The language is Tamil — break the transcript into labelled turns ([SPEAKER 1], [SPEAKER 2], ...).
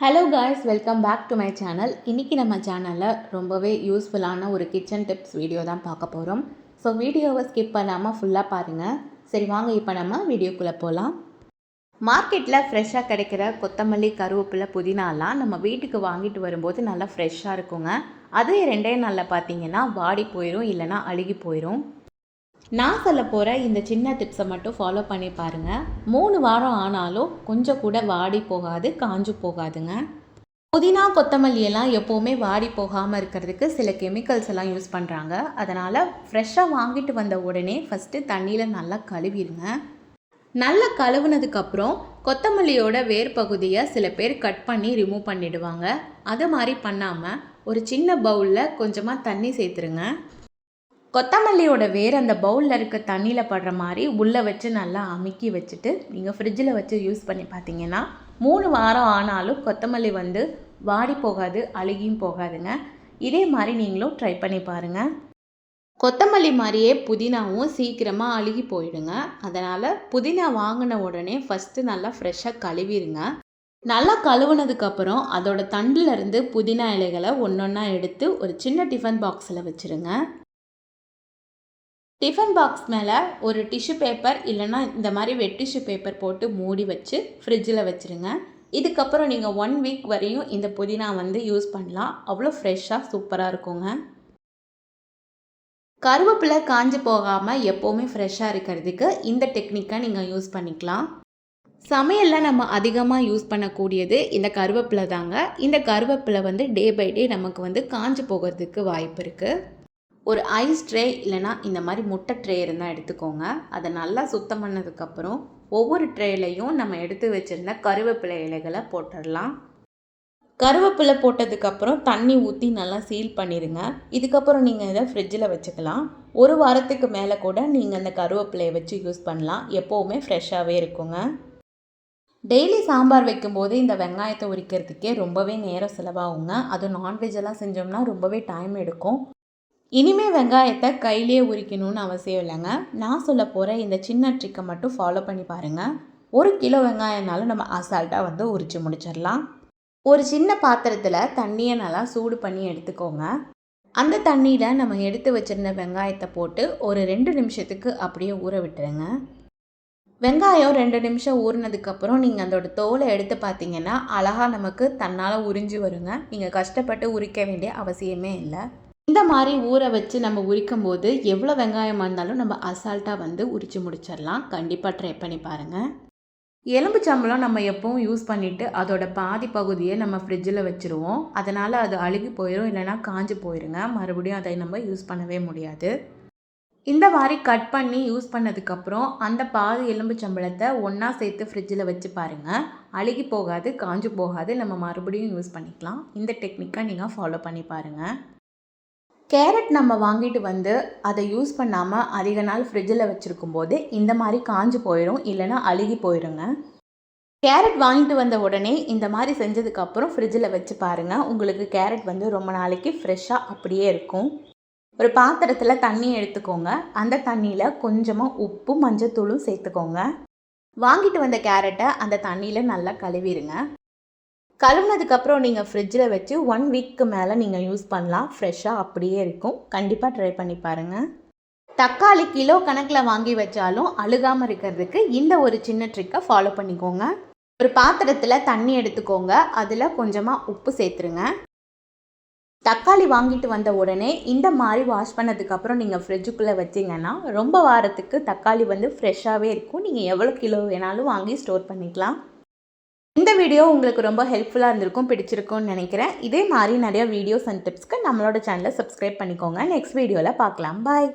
[SPEAKER 1] Hello guys welcome back to my channel இன்றைக்கி நம்ம சேனலில் ரொம்பவே யூஸ்ஃபுல்லான ஒரு கிச்சன் டிப்ஸ் வீடியோ தான் பார்க்க போகிறோம் ஸோ வீடியோவை ஸ்கிப் பண்ணாமல் ஃபுல்லாக பாருங்கள் சரி வாங்க இப்போ நம்ம வீடியோக்குள்ளே போகலாம் மார்க்கெட்டில் ஃப்ரெஷ்ஷாக கிடைக்கிற கொத்தமல்லி கருவேப்பிலை புதினாலாம் நம்ம வீட்டுக்கு வாங்கிட்டு வரும்போது நல்லா ஃப்ரெஷ்ஷாக இருக்குங்க. அது ரெண்டே நாளில் பார்த்தீங்கன்னா வாடி போயிடும் இல்லைன்னா அழுகி போயிடும் நான் சொல்ல போகிற இந்த சின்ன டிப்ஸை மட்டும் ஃபாலோ பண்ணி பாருங்கள் மூணு வாரம் ஆனாலும் கொஞ்சம் கூட வாடி போகாது காஞ்சு போகாதுங்க. புதினா கொத்தமல்லி எல்லாம் எப்போவுமே வாடி போகாமல் இருக்கிறதுக்கு சில கெமிக்கல்ஸ் எல்லாம் யூஸ் பண்ணுறாங்க அதனால் ஃப்ரெஷ்ஷாக வாங்கிட்டு வந்த உடனே ஃபஸ்ட்டு தண்ணியில் நல்லா கழுவிடுங்க. நல்லா கழுவுனதுக்கப்புறம் கொத்தமல்லியோட வேர் பகுதியை சில பேர் கட் பண்ணி ரிமூவ் பண்ணிடுவாங்க. அது மாதிரி பண்ணாமல் ஒரு சின்ன பவுலில் கொஞ்சமாக தண்ணி சேர்த்துருங்க. கொத்தமல்லியோட வேர் அந்த பவுலில் இருக்க தண்ணியில் படுற மாதிரி உள்ளே வச்சு நல்லா அமுக்கி வச்சுட்டு நீங்கள் ஃப்ரிட்ஜில் வச்சு யூஸ் பண்ணி பார்த்தீங்கன்னா மூணு வாரம் ஆனாலும் கொத்தமல்லி வந்து வாடி போகாது அழுகியும் போகாதுங்க. இதே மாதிரி நீங்களும் ட்ரை பண்ணி பாருங்கள் கொத்தமல்லி மாதிரியே புதினாவும் சீக்கிரமாக அழுகி போயிடுங்க. அதனால் புதினா வாங்கின உடனே ஃபஸ்ட்டு நல்லா ஃப்ரெஷ்ஷாக கழுவிடுங்க. நல்லா கழுவுனதுக்கப்புறம் அதோட தண்டிலிருந்து புதினா இலைகளை ஒன்றொன்னா எடுத்து ஒரு சின்ன டிஃபன் பாக்ஸில் வச்சுருங்க. டிஃபன் பாக்ஸ் மேலே ஒரு டிஷ்யூ பேப்பர் இல்லைன்னா இந்த மாதிரி வெட் டிஷ்யூ பேப்பர் போட்டு மூடி வச்சு ஃப்ரிட்ஜில் வச்சுருங்க. இதுக்கப்புறம் நீங்கள் ஒன் வீக் வரையும் இந்த புதினா வந்து யூஸ் பண்ணலாம். அவ்வளோ ஃப்ரெஷ்ஷாக சூப்பராக இருக்குங்க. கருவேப்பிலை காஞ்சி போகாமல் எப்போவுமே ஃப்ரெஷ்ஷாக இருக்கிறதுக்கு இந்த டெக்னிக்கை நீங்கள் யூஸ் பண்ணிக்கலாம். சமையலில் நம்ம அதிகமாக யூஸ் பண்ணக்கூடியது இந்த கருவேப்பிலை தாங்க. இந்த கருவேப்பிலை வந்து டே பை டே நமக்கு வந்து காஞ்சி போகிறதுக்கு வாய்ப்பு இருக்குது ஒரு ஐஸ் ட்ரே இல்லைனா இந்த மாதிரி முட்டை ட்ரே இருந்தால் எடுத்துக்கோங்க. அதை நல்லா சுத்தம் பண்ணதுக்கப்புறம் ஒவ்வொரு ட்ரேலையும் நம்ம எடுத்து வச்சுருந்த கருவேப்பிலை இலைகளை போட்டுடலாம். கருவேப்பிலை போட்டதுக்கப்புறம் தண்ணி ஊற்றி நல்லா சீல் பண்ணிடுங்க. இதுக்கப்புறம் நீங்கள் இதை ஃப்ரிட்ஜில் வச்சுக்கலாம். ஒரு வாரத்துக்கு மேலே கூட நீங்கள் அந்த கருவேப்பிலையை வச்சு யூஸ் பண்ணலாம். எப்போவுமே ஃப்ரெஷ்ஷாகவே இருக்குங்க. டெய்லி சாம்பார் வைக்கும்போது இந்த வெங்காயத்தை உரிக்கிறதுக்கே ரொம்பவே நேரம் செலவாகுங்க. அதுவும் நான்வெஜ் எல்லாம் செஞ்சோம்னா ரொம்பவே டைம் எடுக்கும். இனிமே வெங்காயத்தை கையிலே உரிக்கணும்னு அவசியம் இல்லைங்க. நான் சொல்ல போகிற இந்த சின்ன ட்ரிக்கை மட்டும் ஃபாலோ பண்ணி பாருங்கள் ஒரு கிலோ வெங்காயம்னாலும் நம்ம அசால்ட்டாக வந்து உரித்து முடிச்சிடலாம். ஒரு சின்ன பாத்திரத்தில் தண்ணியை நல்லா சூடு பண்ணி எடுத்துக்கோங்க. அந்த தண்ணியில் நம்ம எடுத்து வச்சுருந்த வெங்காயத்தை போட்டு ஒரு ரெண்டு நிமிஷத்துக்கு அப்படியே ஊற விட்டுருங்க. வெங்காயம் ரெண்டு நிமிஷம் ஊறினதுக்கப்புறம் நீங்கள் அதோட தோலை எடுத்து பார்த்தீங்கன்னா அழகாக நமக்கு தன்னால் உறிஞ்சி வருங்க. நீங்கள் கஷ்டப்பட்டு உரிக்க வேண்டிய அவசியமே இல்லை. இந்த மாதிரி ஊற வச்சு நம்ம உரிக்கும் போது எவ்வளோ வெங்காயமாக இருந்தாலும் நம்ம அசால்ட்டாக வந்து உரித்து முடிச்சிடலாம். கண்டிப்பாக ட்ரை பண்ணி பாருங்கள் எலும்பு சம்பளம் நம்ம எப்பவும் யூஸ் பண்ணிவிட்டு அதோட பாதி பகுதியை நம்ம ஃப்ரிட்ஜில் வச்சுருவோம். அதனால் அது அழுகி போயிடும் இல்லைனா காஞ்சி போயிருங்க. மறுபடியும் அதை நம்ம யூஸ் பண்ணவே முடியாது. இந்த மாதிரி கட் பண்ணி யூஸ் பண்ணதுக்கப்புறம் அந்த பாதி எலும்பு சம்பளத்தை ஒன்றா சேர்த்து ஃப்ரிட்ஜில் வச்சு பாருங்கள் அழுகி போகாது காஞ்சு போகாது. நம்ம மறுபடியும் யூஸ் பண்ணிக்கலாம். இந்த டெக்னிக்கை நீங்கள் ஃபாலோ பண்ணி பாருங்கள் கேரட் நம்ம வாங்கிட்டு வந்து அதை யூஸ் பண்ணாமல் அதிக நாள் ஃப்ரிட்ஜில் வச்சுருக்கும் போது இந்த மாதிரி காஞ்சு போயிடும் இல்லைன்னா அழுகி போயிடுங்க கேரட் வாங்கிட்டு வந்த உடனே இந்த மாதிரி செஞ்சதுக்கப்புறம் ஃப்ரிட்ஜில் வச்சு பாருங்கள் உங்களுக்கு கேரட் வந்து ரொம்ப நாளைக்கு ஃப்ரெஷ்ஷாக அப்படியே இருக்கும். ஒரு பாத்திரத்தில் தண்ணி எடுத்துக்கோங்க. அந்த தண்ணியில் கொஞ்சமாக உப்பும் மஞ்சத்தூளும் சேர்த்துக்கோங்க. வாங்கிட்டு வந்த கேரட்டை அந்த தண்ணியில் நல்லா கழுவிடுங்க கழுவுனதுக்கப்புறம் நீங்கள் ஃப்ரிட்ஜில் வச்சு ஒன் வீக்கு மேலே நீங்கள் யூஸ் பண்ணலாம். ஃப்ரெஷ்ஷாக அப்படியே இருக்கும். கண்டிப்பாக ட்ரை பண்ணி பாருங்கள் தக்காளி கிலோ கணக்கில் வாங்கி வச்சாலும் அழுகாமல் இருக்கிறதுக்கு இந்த ஒரு சின்ன ட்ரிக்கை ஃபாலோ பண்ணிக்கோங்க. ஒரு பாத்திரத்தில் தண்ணி எடுத்துக்கோங்க. அதில் கொஞ்சமாக உப்பு சேர்த்துருங்க. தக்காளி வாங்கிட்டு வந்த உடனே இந்த மாதிரி வாஷ் பண்ணதுக்கப்புறம் நீங்கள் ஃப்ரிட்ஜுக்குள்ளே வச்சிங்கன்னா ரொம்ப வாரத்துக்கு தக்காளி வந்து ஃப்ரெஷ்ஷாகவே இருக்கும். நீங்கள் எவ்வளோ கிலோ வேணாலும் வாங்கி ஸ்டோர் பண்ணிக்கலாம். இந்த வீடியோ உங்களுக்கு ரொம்ப ஹெல்ப்ஃபுல்லாக இருந்திருக்கும் பிடிச்சிருக்கும்னு நினைக்கிறேன். இதே மாதிரி நிறைய வீடியோஸ் அண்ட் டிப்ஸ்க்கு நம்மளோட சேனலை சப்ஸ்கிரைப் பண்ணிக்கோங்க. நெக்ஸ்ட் வீடியோவில் பார்க்கலாம். பாய்